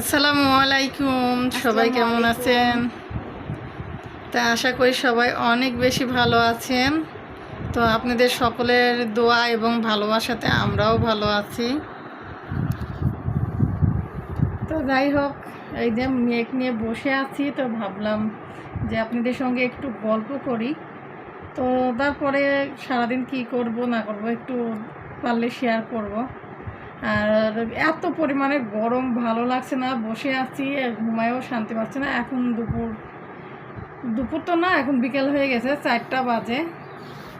আসসালামু আলাইকুম সবাই কেমন আছেন? তা আশা করি সবাই অনেক বেশি ভালো আছেন। তো আপনাদের সকলের দোয়া এবং ভালোবাসাতে আমরাও ভালো আছি। তো যাই হোক এই যে মেঘ নিয়ে বসে আছি তো ভাবলাম যে আপনাদের সঙ্গে একটু গল্প করি। তো তারপরে সারাদিন কি করব না করব একটু পারলে শেয়ার করব। এত পরিমাণে গরম ভালো লাগছে না, বসে আছি, ঘুমায়ও শান্তি পাচ্ছে না। এখন দুপুর দুপুর তো না, এখন বিকেল হয়ে গেছে, চারটা বাজে।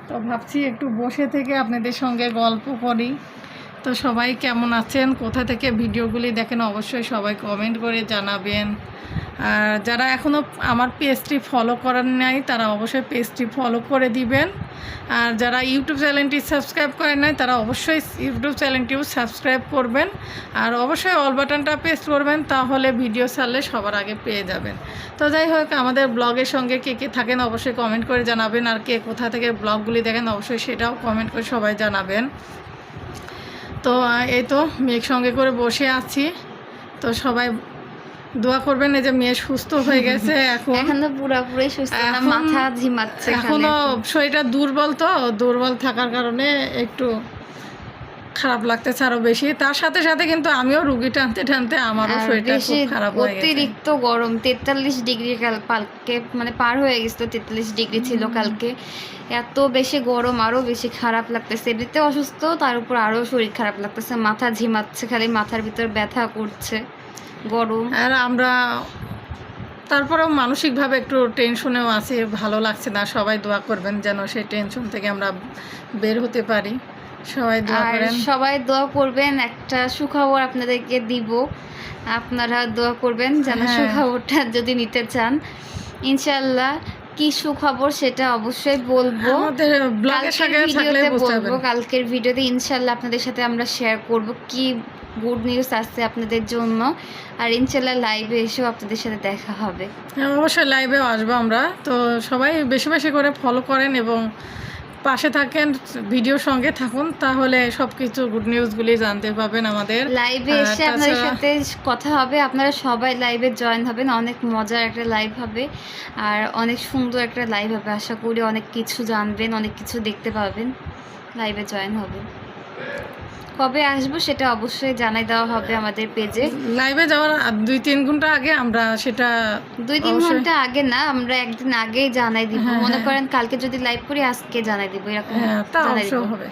তো ভাবছি একটু বসে থেকে আপনাদের সঙ্গে গল্প করি। তো সবাই কেমন আছেন? কোথা থেকে ভিডিওগুলি দেখেন? অবশ্যই সবাই কমেন্ট করে জানাবেন। আর যারা এখনও আমার পেজটি ফলো করার নাই, তারা অবশ্যই পেজটি ফলো করে দিবেন। আর যারা ইউটিউব চ্যানেলটি সাবস্ক্রাইব করেন নাই, তারা অবশ্যই ইউটিউব চ্যানেলটিও সাবস্ক্রাইব করবেন। আর অবশ্যই অল বাটনটা প্রেস করবেন, তাহলে ভিডিও ছাড়লে সবার আগে পেয়ে যাবেন। তো যাই হোক, আমাদের ব্লগের সঙ্গে কে কে থাকেন অবশ্যই কমেন্ট করে জানাবেন, আর কে কোথা থেকে ব্লগগুলি দেখেন অবশ্যই সেটাও কমেন্ট করে সবাই জানাবেন। তো এই তো মেয়ের সঙ্গে করে বসে আছি। তো সবাই দোয়া করবেন এই যে মেয়ে সুস্থ হয়ে গেছে এখন। এখনও পুরোপুরি সুস্থ না মাথা ঝিমাচ্ছে এখনও শরীরটা দুর্বল তো দুর্বল থাকার কারণে একটু খারাপ লাগতেছে আরও বেশি। তার সাথে সাথে কিন্তু আমিও রুগী টানতে টানতে আমারও শরীরটা খুব খারাপ হয়ে গেছে। অতিরিক্ত গরম তেতাল্লিশ ডিগ্রি কাল কালকে মানে পার হয়ে গেছিল তেতাল্লিশ ডিগ্রি ছিল কালকে। এত বেশি গরম আরও বেশি খারাপ লাগতেছে। এমনিতে অসুস্থ তার উপর আরও শরীর খারাপ লাগতেছে মাথা ঝিমাচ্ছে খালি মাথার ভিতর ব্যথা করছে। গরম। আর আমরা তারপরেও মানসিকভাবে একটু টেনশনেও আছি ভালো লাগছে না। সবাই দোয়া করবেন যেন সেই টেনশন থেকে আমরা বের হতে পারি। সবাই দোয়া করেন। সবাই দোয়া করবেন একটা সুখবর আপনাদেরকে দিব। আপনারা দোয়া করবেন যেন হ্যাঁ। সুখবরটা যদি নিতে চান। ইনশাল্লাহ কি সুখবর সেটা অবশ্যই বলব। কালকের ভিডিওতে বলব। কালকের ভিডিওতে ইনশাল্লাহ আপনাদের সাথে আমরা শেয়ার করব কি গুড নিউজ আসছে আপনাদের জন্য। আর ইনশাল্লাহ লাইভে এসেও আপনাদের সাথে দেখা হবে। হ্যাঁ, অবশ্যই লাইভেও আসব আমরা। তো সবাই বেশি বেশি করে ফলো করেন এবং পাশে থাকেন ভিডিওর সঙ্গে থাকুন তাহলে সব কিছু গুড নিউজগুলি জানতে পাবেন আমাদের। লাইভে এসে আপনাদের সাথে কথা হবে। আপনারা সবাই লাইভে জয়েন হবেন। অনেক মজার একটা লাইভ হবে। আর অনেক সুন্দর একটা লাইভ হবে। আশা করি অনেক কিছু জানবেন অনেক কিছু দেখতে পাবেন। লাইভে জয়েন হবে কবে আসব সেটা অবশ্যই জানাই দেওয়া হবে আমাদের পেজে। লাইভে যাওয়ার দুই তিন ঘণ্টা আগে আমরা সেটা দুই তিন ঘণ্টা আগে না আমরা একদিন আগেই জানাই দিব। হ্যাঁ, মনে হ্যাঁ। করেন কালকে যদি লাইভ করি আজকে জানাই দিব এরকম হ্যাঁ জানাই দিব। হবে।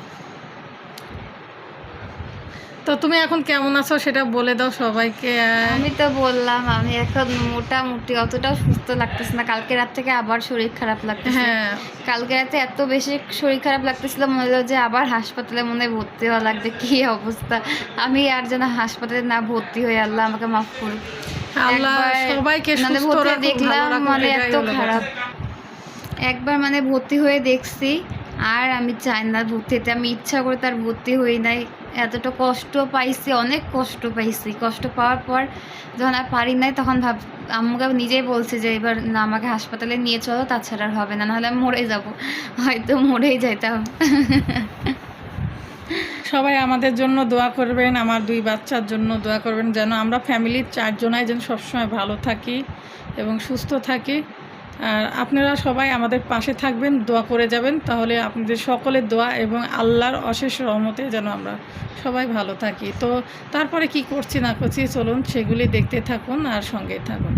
তো তুমি এখন কেমন আছো সেটা বলে দাও সবাইকে। আমি তো বললাম আমি এখন মোটামুটি অতটাও সুস্থ লাগতেছে না। কালকে রাত থেকে আবার শরীর খারাপ লাগতেছে। হ্যাঁ। কালকে রাতে এত বেশি শরীর খারাপ লাগতেছিল মনে হলো যে আবার হাসপাতালে মনে ভর্তি হওয়া লাগবে। কি অবস্থা? আমি আর যেন হাসপাতালে না ভর্তি হয়ে আল্লাহ আমাকে মাফ করুক। আল্লাহ সবাইকে মানে দেখলাম মানে এত খারাপ। একবার মানে ভর্তি হয়ে দেখছি আর আমি চাই না ভর্তি হতে আমি ইচ্ছা করে তার ভর্তি হই নাই। এতটা কষ্ট পাইছি, অনেক কষ্ট পাইছি। কষ্ট পাওয়ার পর যখন আর পারি নাই, তখন ভাব, আম্মুকে নিজেই বলছে যে, এবার না, আমাকে হাসপাতালে নিয়ে চলো, তাছাড়া আর হবে না। নাহলে আমি মরে যাব। হয়তো মরেই যাইতাম। সবাই আমাদের জন্য দোয়া করবেন, আমার দুই বাচ্চার জন্য দোয়া করবেন, যেন আমরা ফ্যামিলির চারজনাই যেন সবসময় ভালো থাকি এবং সুস্থ থাকি। আর আপনারা সবাই আমাদের পাশে থাকবেন দোয়া করে যাবেন। তাহলে আপনাদের সকলের দোয়া এবং আল্লাহর অশেষ রহমতে যেন আমরা সবাই ভালো থাকি। তো তারপরে কি করছি না করছি চলুন সেগুলি দেখতে থাকুন আর সঙ্গে থাকুন।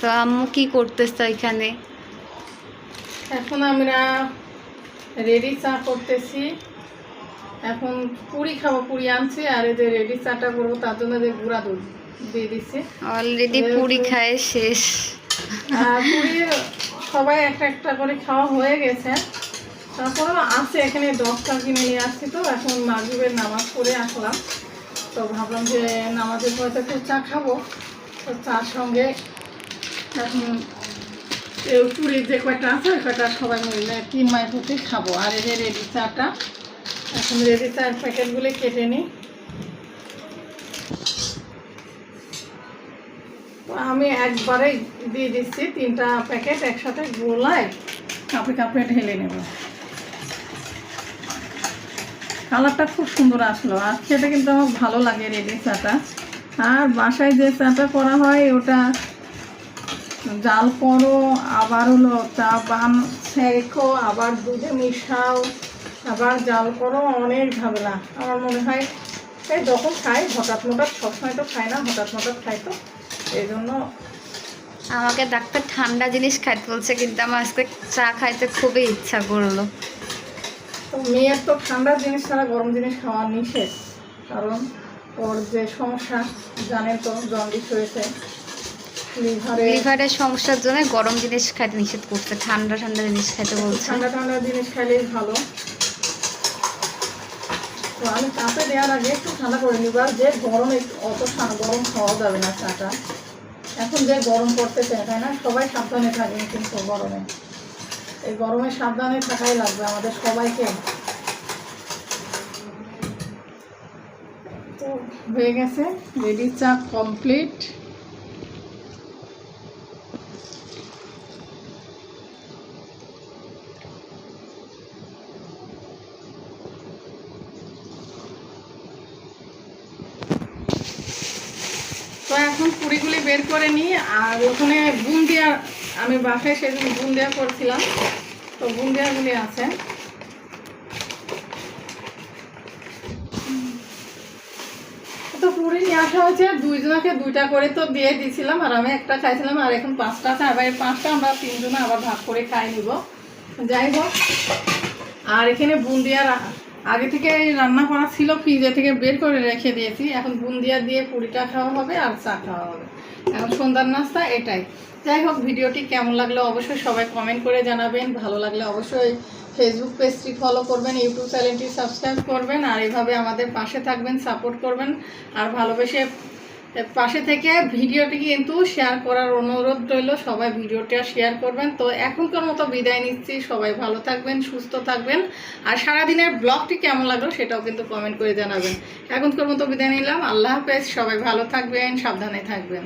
তো আম্মু কি করতেছে এখানে? এখন আমরা রেডি চা করতেছি। এখন পুরি খাব পুরি আনছি। আর এই যে রেডি চাটা করব তার জন্য যে গুঁড়া দুধ দিয়ে দিচ্ছি। অলরেডি পুরি খায় শেষ। পুরি সবাই একটা একটা করে খাওয়া হয়ে গেছে। তারপরেও আছে, এখানে দশটা কিনে নিয়ে আসছি তো, এখন মাগরীবের নামাজ পড়ে আসলাম। তো ভাবলাম যে নামাজের পরে তো একটু চা খাব। তো চার সঙ্গে এখন পুরীর যে কয়টা আছে, ওই কয়টা সবাই মিলে তিন মাই প্রতি খাব। আর এই যে রেডি চাটা, এখন রেডি চার প্যাকেটগুলি কেটে নিই। আমি একবারে দিয়ে দিচ্ছি তিনটা প্যাকেট একসাথে গোলায়। কাপে কাপে ঢেলে নেব। কালারটা খুব সুন্দর আসলো আর খেতে কিন্তু আমার ভালো লাগে রেডি চাটা। আর বাসায় যে চাটা করা হয় ওটা জাল করো, আবার হলো চা বান শেখো আবার দুধে মিশাও, আবার জাল করো, অনেক ঝামেলা। আমার মনে হয় যখন খাই, হঠাৎ হঠাৎ সবসময় তো খাই না, হঠাৎ হঠাৎ খাই তো। এই জন্য আমাকে ডাক্তার ঠান্ডা জিনিস খাইতে বলছে কিন্তু আমার আজকে চা খাইতে খুবই ইচ্ছা করল। তো মেয়ের তো ঠান্ডা জিনিস ছাড়া গরম জিনিস খাওয়া নিষেধ। কারণ ওর যে সমস্যা জানেন তো জন্ডিস হয়েছে লিভারে লিভারের সমস্যার জন্য গরম জিনিস খাইতে নিষেধ করছে ঠান্ডা ঠান্ডা জিনিস খাইতে বলছে। ঠান্ডা ঠান্ডা জিনিস খাইলেই ভালো। তো আমি চাপে দেওয়ার আগে একটু ঠান্ডা করে নিব আর যে গরম একটু অত ঠান্ডা গরম খাওয়া যাবে না চাটা। এখন যে গরম পড়তেছে, তাই না? সবাই সাবধানে থাকে কিন্তু গরমে। এই গরমে সাবধানে থাকাই লাগবে আমাদের সবাইকে। তো হয়ে গেছে, রেডি চা কমপ্লিট। তো এখন পুরিগুলি বের করে নিই, আর ওখানে বুন্দিয়া আমি বাসায় সেদিন বুন্দিয়া করছিলাম। তো বুন্দিয়াগুলি আছে। তো পুরি নিয়ে আসা হয়েছে, দুইজনকে দুইটা করে তো দিয়ে দিয়েছিলাম আর আমি একটা খাইছিলাম, আর এখন পাঁচটা আছে, আবার পাঁচটা আমরা তিনজনে আবার ভাগ করে খাই নিব। যাই হোক, আর এখানে বুন্দিয়া আগে থেকে রান্না করা ছিল ফ্রিজে থেকে বের করে রেখে দিয়েছি। এখন বুন্দিয়া দিয়ে পুরিটা খাওয়া হবে আর চা খাওয়া হবে। এখন সন্ধ্যার নাস্তা এটাই। যাই হোক, ভিডিওটি কেমন লাগল অবশ্যই সবাই কমেন্ট করে জানাবেন। ভালো লাগলে অবশ্যই ফেসবুক পেজটি ফলো করবেন ইউটিউব চ্যানেলটি সাবস্ক্রাইব করবেন, আর এভাবে আমাদের পাশে থাকবেন সাপোর্ট করবেন, আর ভালোবেসে পাশে থেকে ভিডিওটি কিন্তু শেয়ার করার অনুরোধ রইল, সবাই ভিডিওটা শেয়ার করবেন। তো এখনকার মতো বিদায় নিচ্ছি, সবাই ভালো থাকবেন, সুস্থ থাকবেন। আর সারাদিনের ব্লগটি কেমন লাগল সেটাও কিন্তু কমেন্ট করে জানাবেন। এখনকার মতো বিদায় নিলাম, আল্লাহ হাফেজ, সবাই ভালো থাকবেন, সাবধানে থাকবেন।